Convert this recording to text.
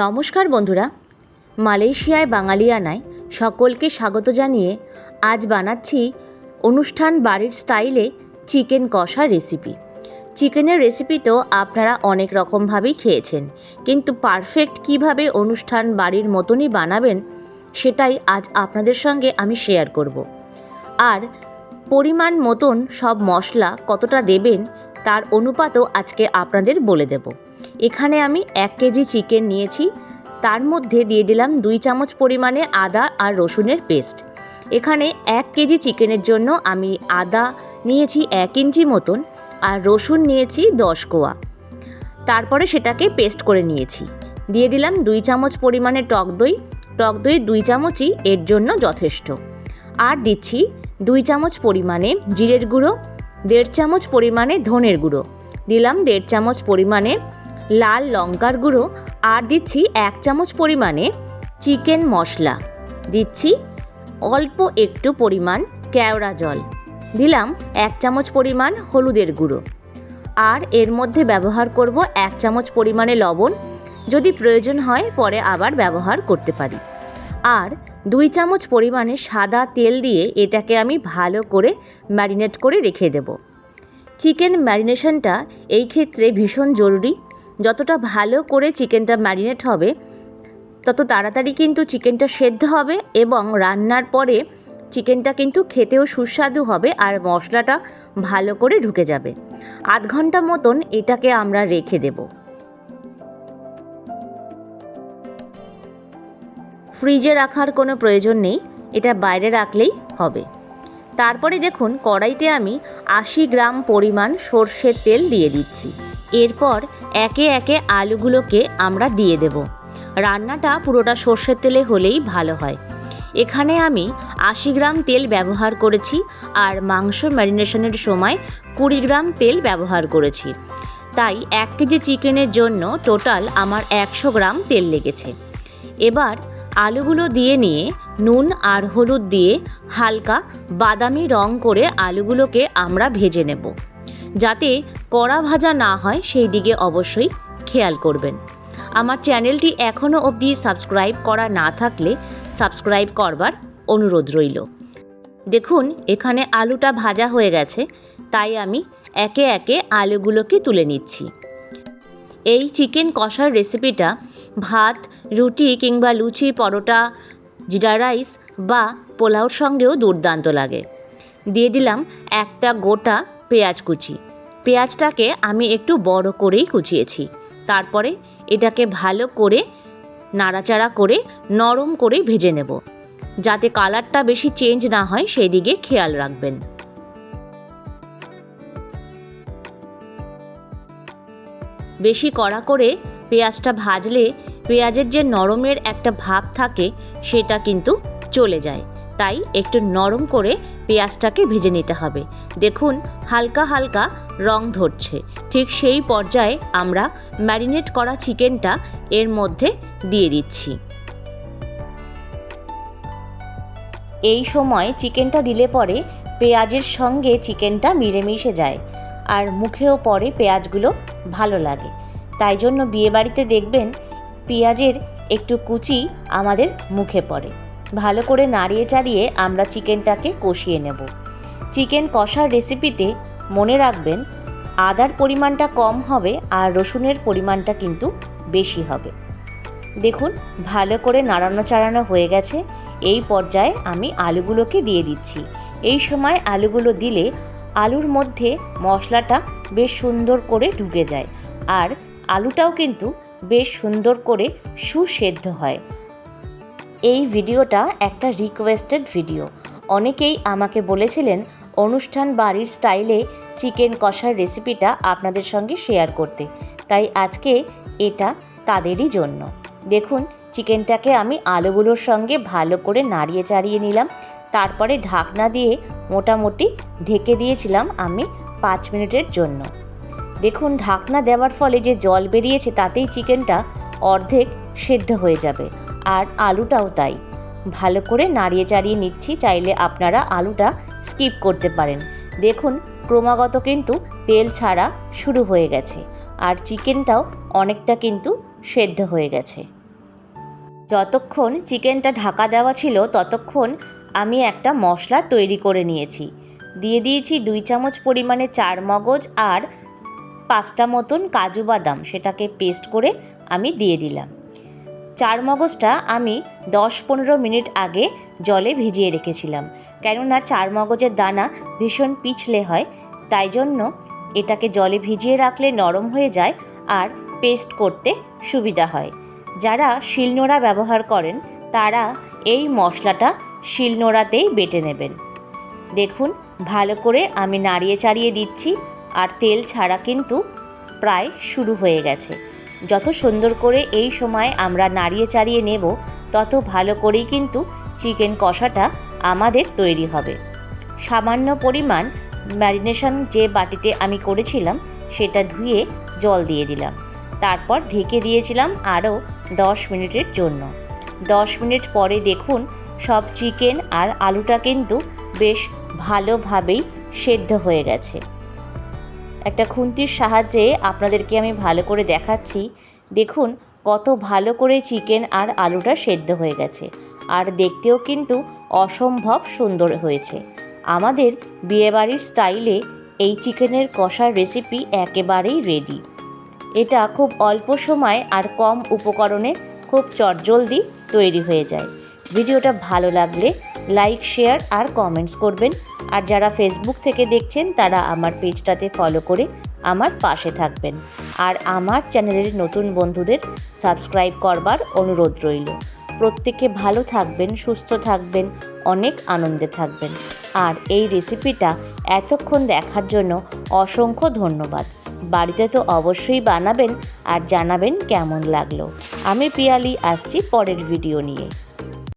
নমস্কার বন্ধুরা। মালয়েশিয়ায় বাঙালিয়ানায় সকলকে স্বাগত জানিয়ে আজ বানাচ্ছি অনুষ্ঠান বাড়ির স্টাইলে চিকেন কষা রেসিপি। চিকেনের রেসিপি তো আপনারা অনেক রকমভাবেই খেয়েছেন, কিন্তু পারফেক্ট কীভাবে অনুষ্ঠান বাড়ির মতনই বানাবেন সেটাই আজ আপনাদের সঙ্গে আমি শেয়ার করব। আর পরিমাণ মতন সব মশলা কতটা দেবেন তার অনুপাতও আজকে আপনাদের বলে দেব। এখানে আমি এক কেজি চিকেন নিয়েছি। তার মধ্যে দিয়ে দিলাম দুই চামচ পরিমাণে আদা আর রসুনের পেস্ট। এখানে এক কেজি চিকেনের জন্য আমি আদা নিয়েছি এক ইঞ্চি মতন আর রসুন নিয়েছি দশ কোয়া। তারপরে সেটাকে পেস্ট করে নিয়েছি। দিয়ে দিলাম দুই চামচ পরিমাণে টক দই। টক দই দুই চামচই এর জন্য যথেষ্ট। আর দিচ্ছি দুই চামচ পরিমাণে জিরের গুঁড়ো, দেড় চামচ পরিমাণে ধনের গুঁড়ো। দিলাম দেড় চামচ পরিমাণে লাল লঙ্কার গুঁড়ো আর দিচ্ছি এক চামচ পরিমাণে চিকেন মশলা। দিচ্ছি অল্প একটু পরিমাণ কেওড়া জল। দিলাম এক চামচ পরিমাণ হলুদের গুঁড়ো। আর এর মধ্যে ব্যবহার করব এক চামচ পরিমাণে লবণ। যদি প্রয়োজন হয় পরে আবার ব্যবহার করতে পারি। আর দুই চামচ পরিমাণে সাদা তেল দিয়ে এটাকে আমি ভালো করে ম্যারিনেট করে রেখে দেব। চিকেন ম্যারিনেশনটা এই ক্ষেত্রে ভীষণ জরুরি। যতটা ভালো করে চিকেনটা ম্যারিনেট হবে, তত তাড়াতাড়ি কিন্তু চিকেনটা সেদ্ধ হবে এবং রান্নার পরে চিকেনটা কিন্তু খেতেও সুস্বাদু হবে আর মশলাটা ভালো করে ঢুকে যাবে। আধ ঘণ্টা মতন এটাকে আমরা রেখে দেবো। ফ্রিজে রাখার কোনো প্রয়োজন নেই, এটা বাইরে রাখলেই হবে। তারপরে দেখুন, কড়াইতে আমি আশি গ্রাম পরিমাণ সর্ষের তেল দিয়ে দিচ্ছি। এরপর একে একে আলুগুলোকে আমরা দিয়ে দেব। রান্নাটা পুরোটা সর্ষের তেলে হলেই ভালো হয়। এখানে আমি আশি গ্রাম তেল ব্যবহার করেছি আর মাংস ম্যারিনেশনের সময় কুড়ি গ্রাম তেল ব্যবহার করেছি। তাই এক কেজি চিকেনের জন্য টোটাল আমার একশো গ্রাম তেল লেগেছে। এবার আলুগুলো দিয়ে নিয়ে নুন আর হলুদ দিয়ে হালকা বাদামি রং করে আলুগুলোকে আমরা ভেজে নেব। যাতে কড়া ভাজা না হয়, সেই দিকে অবশ্যই খেয়াল করবেন। আমার চ্যানেলটি এখনও অবধি সাবস্ক্রাইব করা না থাকলে সাবস্ক্রাইব করবার অনুরোধ রইল। দেখুন, এখানে আলুটা ভাজা হয়ে গেছে, তাই আমি একে একে আলুগুলোকে তুলে নিচ্ছি। এই চিকেন কষার রেসিপিটা ভাত, রুটি কিংবা লুচি, পরোটা, জিরা রাইস বা পোলাওর সঙ্গেও দুর্দান্ত লাগে। দিয়ে দিলাম একটা গোটা পেঁয়াজ কুচি। পেঁয়াজটাকে আমি একটু বড় করেই কুচিয়েছি। তারপরে এটাকে ভালো করে নাড়াচাড়া করে নরম করে ভেজে নেব। যাতে কালারটা বেশি চেঞ্জ না হয়, সেই দিকে খেয়াল রাখবেন। বেশি কড়া করে পেঁয়াজটা ভাজলে পেঁয়াজের যে নরমের একটা ভাব থাকে, সেটা কিন্তু চলে যায়। তাই একটু নরম করে পেঁয়াজটাকে ভেজে নিতে হবে। দেখুন, হালকা হালকা রং ধরছে। ঠিক সেই পর্যায়ে আমরা ম্যারিনেট করা চিকেনটা এর মধ্যে দিয়ে দিচ্ছি। এই সময় চিকেনটা দিলে পরে পেঁয়াজের সঙ্গে চিকেনটা মিলেমিশে যায় আর মুখেও পরে পেঁয়াজগুলো ভালো লাগে। তাই জন্য বিয়েবাড়িতে দেখবেন পেঁয়াজের একটু কুচি আমাদের মুখে পড়ে। ভালো করে নাড়িয়ে চাড়িয়ে আমরা চিকেনটাকে কষিয়ে নেব। চিকেন কষার রেসিপিতে মনে রাখবেন, আদার পরিমাণটা কম হবে আর রসুনের পরিমাণটা কিন্তু বেশি হবে। দেখুন, ভালো করে নাড়ানো চাড়ানো হয়ে গেছে। এই পর্যায়ে আমি আলুগুলোকে দিয়ে দিচ্ছি। এই সময় আলুগুলো দিলে আলুর মধ্যে মশলাটা বেশ সুন্দর করে ঢুকে যায়। আর আলুটাও কিন্তু বেশ সুন্দর করে সুসেদ্ধ হয়। এই ভিডিওটা একটা রিকোয়েস্টেড ভিডিও অনেকেই আমাকে বলেছিলেন, অনুষ্ঠান বাড়ির স্টাইলে চিকেন কষার রেসিপিটা আপনাদের সঙ্গে শেয়ার করতে। তাই আজকে এটা তাদেরই জন্য। দেখুন, চিকেনটাকে আমি আলুগুলোর সঙ্গে ভালো করে নাড়িয়ে চাড়িয়ে নিলাম। তারপরে ঢাকনা দিয়ে মোটামুটি ঢেকে দিয়েছিলাম আমি পাঁচ মিনিটের জন্য। দেখুন, ঢাকনা দেওয়ার ফলে যে জল বেরিয়েছে, তাতেই চিকেনটা অর্ধেক সেদ্ধ হয়ে যাবে। আর আলুটাও তাই। ভালো করে নাড়িয়ে চাড়িয়ে নিচ্ছি, চাইলে আপনারা আলুটা স্কিপ করতে পারেন। দেখুন, ক্রমাগত কিন্তু তেল ছাড়া শুরু হয়ে গেছে আর চিকেনটাও অনেকটা কিন্তু সেদ্ধ হয়ে গেছে। যতক্ষণ চিকেনটা ঢাকা দেওয়া ছিল, ততক্ষণ আমি একটা মশলা তৈরি করে নিয়েছি। দিয়ে দিয়েছি দুই চামচ পরিমাণে চার মগজ আর পাঁচটা মতন কাজু বাদাম, সেটাকে পেস্ট করে আমি দিয়ে দিলাম। চার মগজটা আমি দশ পনেরো মিনিট আগে জলে ভিজিয়ে রেখেছিলাম। কেননা চার মগজের দানা ভীষণ পিছলে হয়, তাই জন্য এটাকে জলে ভিজিয়ে রাখলে নরম হয়ে যায় আর পেস্ট করতে সুবিধা হয়। যারা শিলনোড়া ব্যবহার করেন, তারা এই মশলাটা শিলনোড়াতেই বেটে নেবেন। দেখুন, ভালো করে আমি নাড়িয়ে চাড়িয়ে দিচ্ছি আর তেল ছাড়া কিন্তু প্রায় শুরু হয়ে গেছে। যত সুন্দর করে এই সময় আমরা নাড়িয়ে চাড়িয়ে নেব, তত ভালো করেই কিন্তু চিকেন কষাটা আমাদের তৈরি হবে। সামান্য পরিমাণ ম্যারিনেশন যে বাটিতে আমি করেছিলাম, সেটা ধুয়ে জল দিয়ে দিলাম। তারপর ঢেকে দিয়েছিলাম আরও দশ মিনিটের জন্য। দশ মিনিট পরে দেখুন, সব চিকেন আর আলুটা কিন্তু বেশ ভালোভাবেই সেদ্ধ হয়ে গেছে। একটা খুন্তির সাহায্যে আপনাদেরকে আমি ভালো করে দেখাচ্ছি। দেখুন, কত ভালো করে চিকেন আর আলুটা সেদ্ধ হয়ে গেছে। আর দেখতেও কিন্তু অসম্ভব সুন্দর হয়েছে। আমাদের বিয়েবাড়ির স্টাইলে এই চিকেনের কষার রেসিপি একেবারেই রেডি এটা খুব অল্প সময় আর কম উপকরণে খুব চটজলদি তৈরি হয়ে যায়। ভিডিওটা ভালো লাগলে লাইক, শেয়ার আর কমেন্টস করবেন। আর যারা ফেসবুক থেকে দেখছেন, তারা আমার পেজটাতে ফলো করে আমার পাশে থাকবেন। আর আমার চ্যানেলের নতুন বন্ধুদের সাবস্ক্রাইব করবার অনুরোধ রইল। প্রত্যেকে ভালো থাকবেন, সুস্থ থাকবেন, অনেক আনন্দে থাকবেন। আর এই রেসিপিটা এতক্ষণ দেখার জন্য অসংখ্য ধন্যবাদ। বাড়িতে তো অবশ্যই বানাবেন আর জানাবেন কেমন লাগল। আমি পিয়ালি, আসছি পরের ভিডিও নিয়ে।